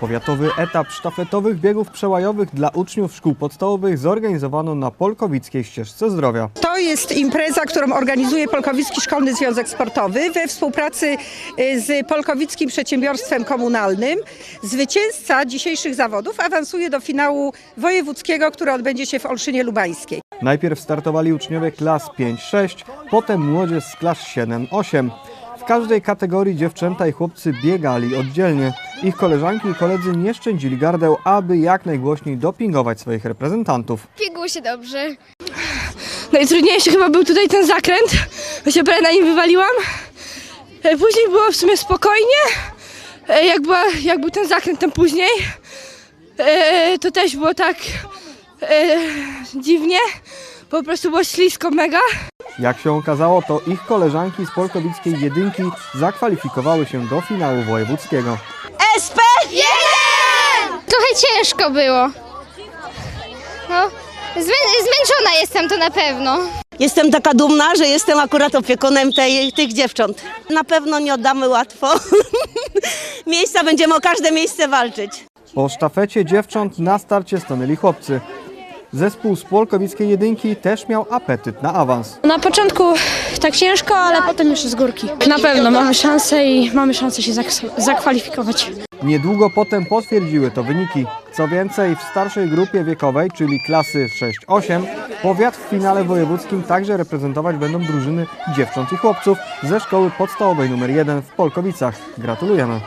Powiatowy etap sztafetowych biegów przełajowych dla uczniów szkół podstawowych zorganizowano na Polkowickiej Ścieżce Zdrowia. To jest impreza, którą organizuje Polkowicki Szkolny Związek Sportowy we współpracy y, z Polkowickim Przedsiębiorstwem Komunalnym. Zwycięzca dzisiejszych zawodów awansuje do finału wojewódzkiego, który odbędzie się w Olszynie Lubańskiej. Najpierw startowali uczniowie klas 5-6, potem młodzież z klas 7-8. W każdej kategorii dziewczęta i chłopcy biegali oddzielnie. Ich koleżanki i koledzy nie szczędzili gardeł, aby jak najgłośniej dopingować swoich reprezentantów. Biegło się dobrze. Najtrudniejszy chyba był tutaj ten zakręt, bo się prawie na nim wywaliłam. E, Później było w sumie spokojnie, E, jak, była, jak był ten zakręt ten później, e, to też było tak dziwnie, po prostu było ślisko mega. Jak się okazało, to ich koleżanki z polkowickiej jedynki zakwalifikowały się do finału wojewódzkiego. Trochę ciężko było. No, zmę- zmęczona jestem to na pewno. Jestem taka dumna, że jestem akurat opiekunem tej, tych dziewcząt. Na pewno nie oddamy łatwo. Miejsca będziemy o każde miejsce walczyć. Po sztafecie dziewcząt na starcie stanęli chłopcy. Zespół z polkowickiej jedynki też miał apetyt na awans. Na początku tak ciężko, ale potem już z górki. Na pewno mamy szansę i mamy szansę się zakwalifikować. Niedługo potem potwierdziły to wyniki. Co więcej, w starszej grupie wiekowej, czyli klasy 6-8, powiat w finale wojewódzkim także reprezentować będą drużyny dziewcząt i chłopców ze szkoły podstawowej nr 1 w Polkowicach. Gratulujemy!